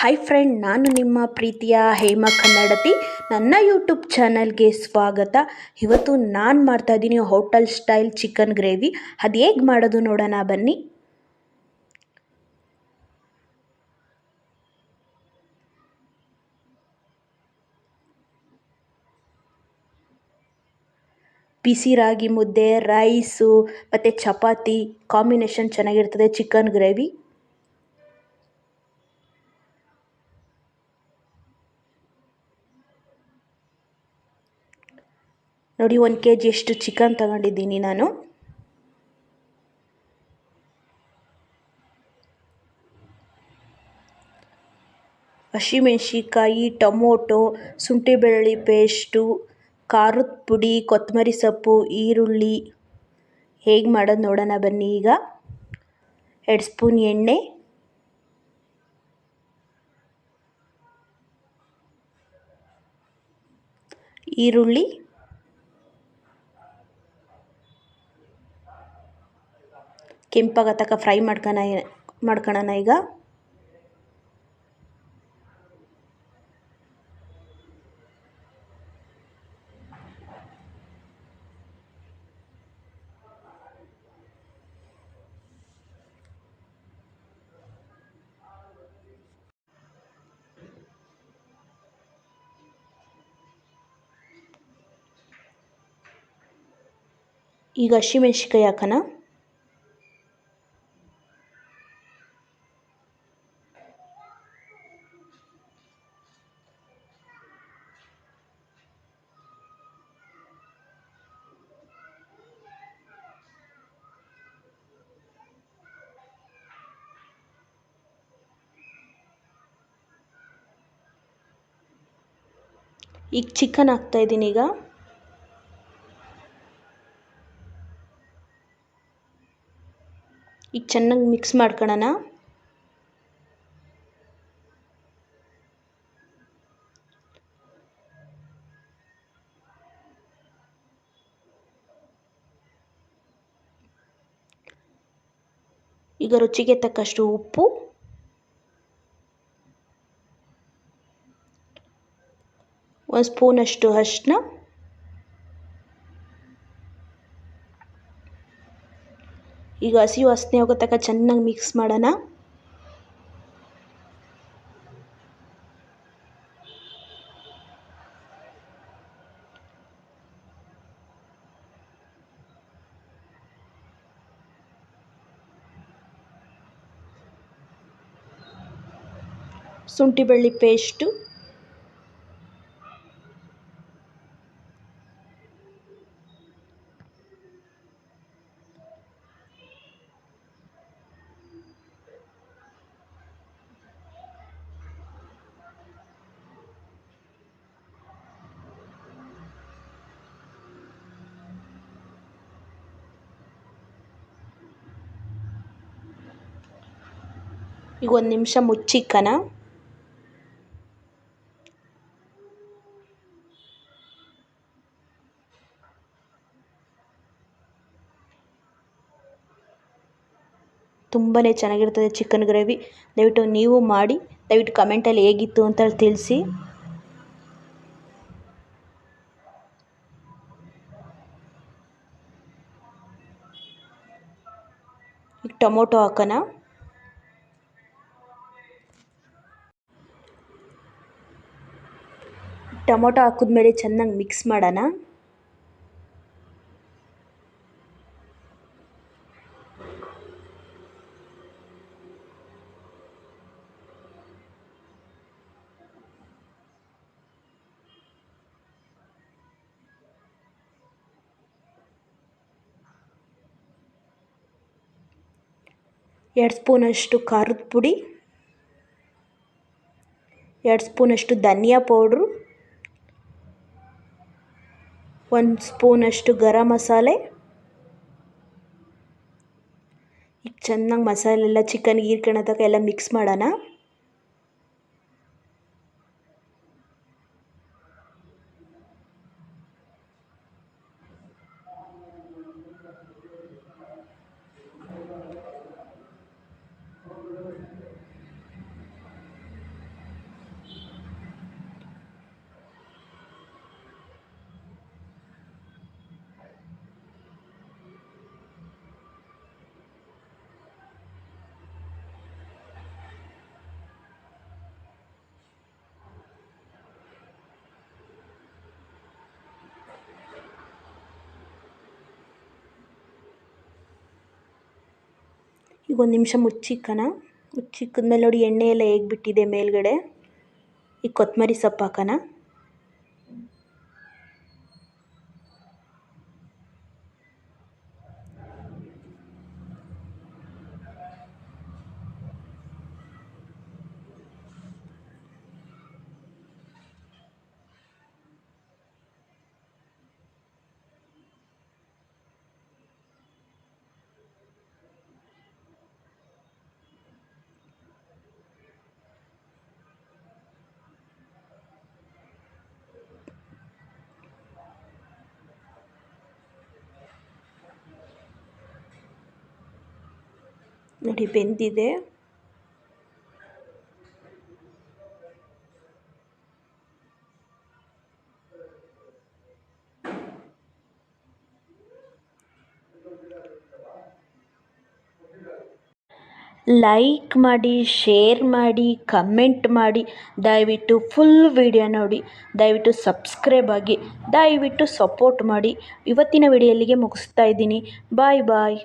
Hi friend ನಾನು ನಿಮ್ಮ ಪ್ರೀತಿಯ ಹೇಮ ಕನ್ನಡತಿ. ನನ್ನ ಯೂಟ್ಯೂಬ್ ಚಾನಲ್ಗೆ ಸ್ವಾಗತ. ಇವತ್ತು ನಾನು ಮಾಡ್ತಾ ಇದ್ದೀನಿ ಹೋಟೆಲ್ ಸ್ಟೈಲ್ ಚಿಕನ್ ಗ್ರೇವಿ ಅದು ಹೇಗೆ ಮಾಡೋದು ನೋಡೋಣ ಬನ್ನಿ. ಬಿಸಿ ರಾಗಿ ಮುದ್ದೆ ರೈಸು ಮತ್ತು ಚಪಾತಿ ಕಾಂಬಿನೇಷನ್ ಚೆನ್ನಾಗಿರ್ತದೆ ಚಿಕನ್ ಗ್ರೇವಿ ನೋಡಿ, ಒಂದು ಕೆ ಜಿಯಷ್ಟು ಚಿಕನ್ ತಗೊಂಡಿದ್ದೀನಿ ನಾನು. ಹಸಿಮೆಣ್ಸಿಕಾಯಿ ಟೊಮೊಟೊ ಶುಂಠಿ ಬೆಳ್ಳುಳ್ಳಿ ಪೇಸ್ಟು, ಖಾರದ ಪುಡಿ, ಕೊತ್ತಂಬರಿ ಸೊಪ್ಪು, ಈರುಳ್ಳಿ. ಹೇಗೆ ಮಾಡೋದು ನೋಡೋಣ ಬನ್ನಿ ಈಗ. ಎರಡು ಸ್ಪೂನ್ ಎಣ್ಣೆ. ಈರುಳ್ಳಿ. ಕೆಂಪಾಗ ತಕ್ಕ ಫ್ರೈ ಮಾಡ್ಕೊಳ ಮಾಡ್ಕೊಳ್ಳೋಣ ಈಗ. ಈಗ ಹಸಿಮೆಣ್ಸಿಕಾಯಿ ಹಾಕೋಣ. ಈಗ ಚಿಕನ್ ಹಾಕ್ತಾಯಿದ್ದೀನಿ ಈಗ. ಈಗ ಚೆನ್ನಾಗಿ ಮಿಕ್ಸ್ ಮಾಡ್ಕೊಳ್ಳೋಣ ಈಗ ರುಚಿಗೆ ತಕ್ಕಷ್ಟು ಉಪ್ಪು. ಒಂದು ಸ್ಪೂನಷ್ಟು ಅರಿಶಿನ ಈಗ ಹಸಿ ವಾಸನೆ ಹೋಗೋ ತನಕ ಚೆನ್ನಾಗಿ ಮಿಕ್ಸ್ ಮಾಡೋಣ ಶುಂಠಿ ಬೆಳ್ಳಿ ಪೇಸ್ಟು ಈಗ ಒಂದು ನಿಮಿಷ ಮುಚ್ಚಿಕ್ಕನ? ತುಂಬಾ ಚೆನ್ನಾಗಿರ್ತದೆ ಚಿಕನ್ ಗ್ರೇವಿ ದಯವಿಟ್ಟು ನೀವು ಮಾಡಿ, ದಯವಿಟ್ಟು ಕಮೆಂಟಲ್ಲಿ ಹೇಗಿತ್ತು ಅಂತ ತಿಳಿಸಿ. ಈಗ ಟೊಮೊಟೊ ಹಾಕೋಣ. ಟೊಮೊಟೊ ಹಾಕಿದ್ಮೇಲೆ ಚೆನ್ನಾಗಿ ಮಿಕ್ಸ್ ಮಾಡೋಣ. ಎರಡು ಸ್ಪೂನಷ್ಟು ಖಾರದ ಪುಡಿ ಎರಡು ಸ್ಪೂನಷ್ಟು ಧನಿಯಾ ಪೌಡ್ರು. ಒಂದು ಸ್ಪೂನಷ್ಟು ಗರಂ ಮಸಾಲೆ. ಈಗ ಚೆನ್ನಾಗಿ ಮಸಾಲೆ ಎಲ್ಲ ಚಿಕನ್ಗೆ ಹೀರ್ಕೊಳ್ಳೋ ಎಲ್ಲ ಮಿಕ್ಸ್ ಮಾಡೋಣ. ಈಗ ಒಂದು ನಿಮಿಷ ಮುಚ್ಚಿಕ್ಕನ ಮೇಲೆ ನೋಡಿ ಎಣ್ಣೆ ಎಲ್ಲ ಹೇಗೆ ಬಿಟ್ಟಿದೆ ಮೇಲುಗಡೆ. ಈಗ ಕೊತ್ತಂಬರಿ ಸೊಪ್ಪು ಹಾಕೋಣ. ನೋಡಿ, ಬೆಂದಿದೆ. ಲೈಕ್ ಮಾಡಿ ಶೇರ್ ಮಾಡಿ ಕಮೆಂಟ್ ಮಾಡಿ, ದಯವಿಟ್ಟು ಫುಲ್ ವಿಡಿಯೋ ನೋಡಿ, ದಯವಿಟ್ಟು ಸಬ್ಸ್ಕ್ರೈಬ್ ಆಗಿ, ದಯವಿಟ್ಟು ಸಪೋರ್ಟ್ ಮಾಡಿ. ಇವತ್ತಿನ ವಿಡಿಯೋ ಇಲ್ಲಿಗೆ ಮುಗಿಸ್ತಾ ಇದ್ದೀನಿ. ಬಾಯ್ ಬಾಯ್